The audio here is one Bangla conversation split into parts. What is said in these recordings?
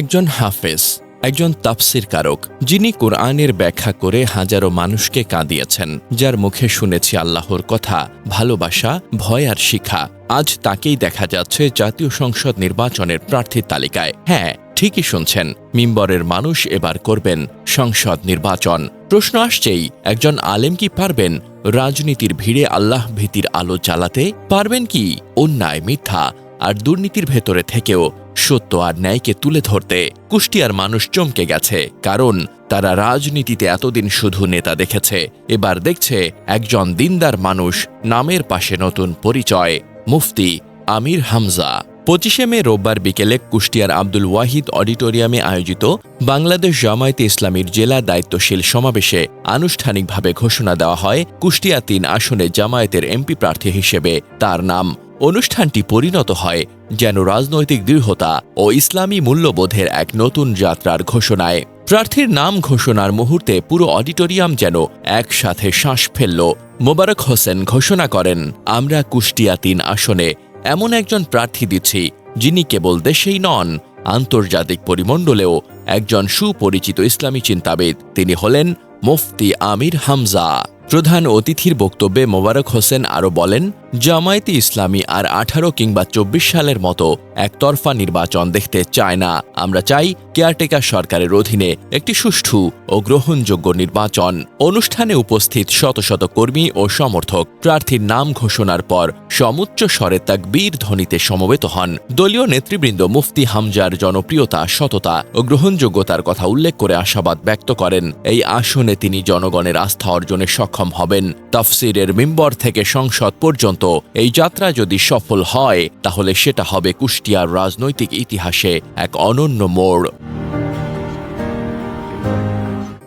একজন হাফেজ, একজন তাফসির কারক, যিনি কোরআনের ব্যাখ্যা করে হাজারো মানুষকে কাঁদিয়েছেন, যার মুখে শুনেছি আল্লাহর কথা, ভালোবাসা, ভয় আর শিখা। আজ তাকেই দেখা যাচ্ছে জাতীয় সংসদ নির্বাচনের প্রার্থীর তালিকায়। হ্যাঁ ঠিকই শুনছেন, মিম্বরের মানুষ এবার করবেন সংসদ নির্বাচন। প্রশ্ন আসছেই, একজন আলেম কি পারবেন রাজনীতির ভিড়ে আল্লাহ ভীতির আলো জ্বালাতে? পারবেন কি অন্যায়, মিথ্যা আর দুর্নীতির ভেতরে থেকেও? সত্য আর ন্যায়কে তুলে ধরতে কুষ্টিয়ার মানুষ চমকে গেছে, কারণ তারা রাজনীতিতে এতদিন শুধু নেতা দেখেছে। এবার দেখছে একজন দিনদার মানুষ নামের পাশে নতুন পরিচয়, মুফতি আমির হামজা। পঁচিশে মে রোববার বিকেলে কুষ্টিয়ার আব্দুল ওয়াহিদ অডিটোরিয়ামে আয়োজিত বাংলাদেশ জামায়াতে ইসলামীর জেলা দায়িত্বশীল সমাবেশে আনুষ্ঠানিকভাবে ঘোষণা দেওয়া হয় কুষ্টিয়া তিন আসনে জামায়াতের এমপি প্রার্থী হিসেবে তার নাম। অনুষ্ঠানটি পরিণত হয় যেন রাজনৈতিক দৃঢ়তা ও ইসলামী মূল্যবোধের এক নতুন যাত্রার ঘোষণায়। প্রার্থীর নাম ঘোষণার মুহূর্তে পুরো অডিটোরিয়াম যেন একসাথে শ্বাস ফেলল। মোবারক হোসেন ঘোষণা করেন, আমরা কুষ্টিয়া তিন আসনে এমন একজন প্রার্থী দিচ্ছি, যিনি কেবল দেশেই নন, আন্তর্জাতিক পরিমণ্ডলেও একজন সুপরিচিত ইসলামী চিন্তাবিদ। তিনি হলেন মুফতি আমির হামজা। প্রধান অতিথির বক্তব্যে মোবারক হোসেন আরও বলেন জামায়াতে ইসলামী আর আঠারো কিংবা চব্বিশ সালের মতো একতরফা নির্বাচন দেখতে চায় না। আমরা চাই কেয়ারটেকার সরকারের অধীনে একটি সুষ্ঠু ও গ্রহণযোগ্য নির্বাচন। অনুষ্ঠানে উপস্থিত শত শত কর্মী ও সমর্থক প্রার্থীর নাম ঘোষণার পর সমুচ্চ স্বরে তাক বীর ধ্বনিতে সমবেত হন। দলীয় নেতৃবৃন্দ মুফতি হামজার জনপ্রিয়তা, সততা ও গ্রহণযোগ্যতার কথা উল্লেখ করে আশাবাদ ব্যক্ত করেন। এই আসনে তিনি জনগণের আস্থা অর্জনে সক্ষম হবেন। তফসিরের মিম্বর থেকে সংসদ পর্যন্ত এই যাত্রা যদি সফল হয়, তাহলে সেটা হবে কুষ্টিয়ার রাজনৈতিক ইতিহাসে এক অনন্য মোড়।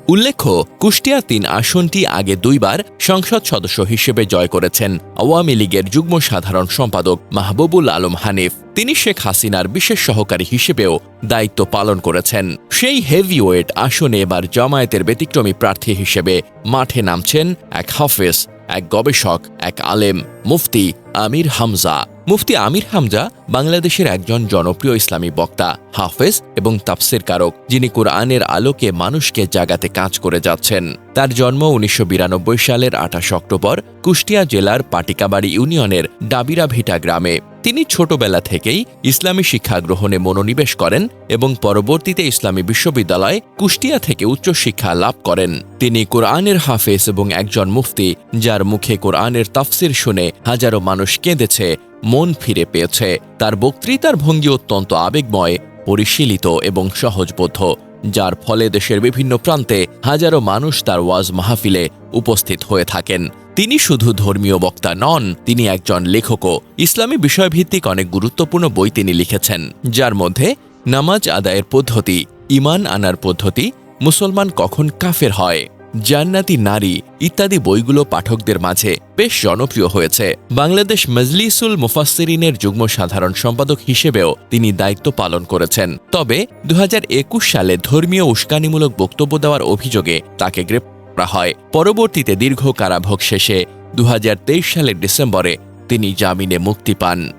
উল্লেখ্য, কুষ্টিয়া তিন আসনটি আগে দুইবার সংসদ সদস্য হিসেবে জয় করেছেন আওয়ামী লীগের যুগ্ম সাধারণ সম্পাদক মাহবুবুল আলম হানিফ। তিনি শেখ হাসিনার বিশেষ সহকারী হিসেবেও দায়িত্ব পালন করেছেন। সেই হেভিওয়েট আসনে এবার জামায়াতের ব্যতিক্রমী প্রার্থী হিসেবে মাঠে নামছেন এক হাফেজ। এক গবেষক এক আলেম মুফতি আমির হামজা। মুফতি আমির হামজা বাংলাদেশের একজন জনপ্রিয় ইসলামী বক্তা, হাফেজ এবং তাফসির কারক, যিনি কোরআনের আলোকে মানুষকে জাগাতে কাজ করে যাচ্ছেন। তার জন্ম উনিশশো বিরানব্বই সালের আঠাশ অক্টোবর কুষ্টিয়া জেলার পাটিকাবাড়ি ইউনিয়নের ডাবিরা ভিটা গ্রামে। তিনি ছোটবেলা থেকেই ইসলামী শিক্ষা গ্রহণে মনোনিবেশ করেন এবং পরবর্তীতে ইসলামী বিশ্ববিদ্যালয় কুষ্টিয়া থেকে উচ্চশিক্ষা লাভ করেন। তিনি কোরআনের হাফেজ এবং একজন মুফতি, যার মুখে কোরআনের তাফসির শুনে হাজারো মানুষ কেঁদেছে মন ফিরে পেয়েছে। তার বক্তৃতার ভঙ্গি অত্যন্ত আবেগময়, পরিশীলিত এবং সহজবোধ্য, যার ফলে দেশের বিভিন্ন প্রান্তে হাজারো মানুষ তার ওয়াজ মাহফিলে উপস্থিত হয়ে থাকেন। তিনি শুধু ধর্মীয় বক্তা নন, তিনি একজন লেখকও। ইসলামী বিষয়ভিত্তিক অনেক গুরুত্বপূর্ণ বই তিনি লিখেছেন, যার মধ্যে নামাজ আদায়ের পদ্ধতি ইমান আনার পদ্ধতি, মুসলমান কখন কাফের হয়। জান্নাতি নারী ইত্যাদি বইগুলো পাঠকদের মাঝে বেশ জনপ্রিয় হয়েছে। বাংলাদেশ মজলিসুল মুফাসসিরিনের যুগ্ম সাধারণ সম্পাদক হিসেবেও তিনি দায়িত্ব পালন করেছেন। তবে দু হাজার একুশ সালে ধর্মীয় উস্কানিমূলক বক্তব্য দেওয়ার অভিযোগে তাকে গ্রেপ্তার হয়। পরবর্তীতে দীর্ঘ কারাভোগ শেষে দু হাজার তেইশ সালের ডিসেম্বরে তিনি জামিনে মুক্তি পান।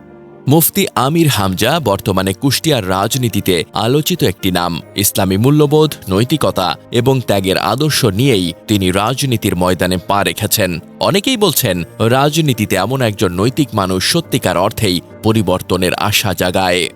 মুফতি আমির হামজা বর্তমানে কুষ্টিয়ার রাজনীতিতে আলোচিত একটি নাম, ইসলামী মূল্যবোধ, নৈতিকতা এবং ত্যাগের আদর্শ নিয়েই তিনি রাজনীতির ময়দানে পা রেখেছেন। অনেকেই বলছেন, রাজনীতিতে এমন একজন নৈতিক মানুষ সত্যিকার অর্থেই পরিবর্তনের আশা জাগায়।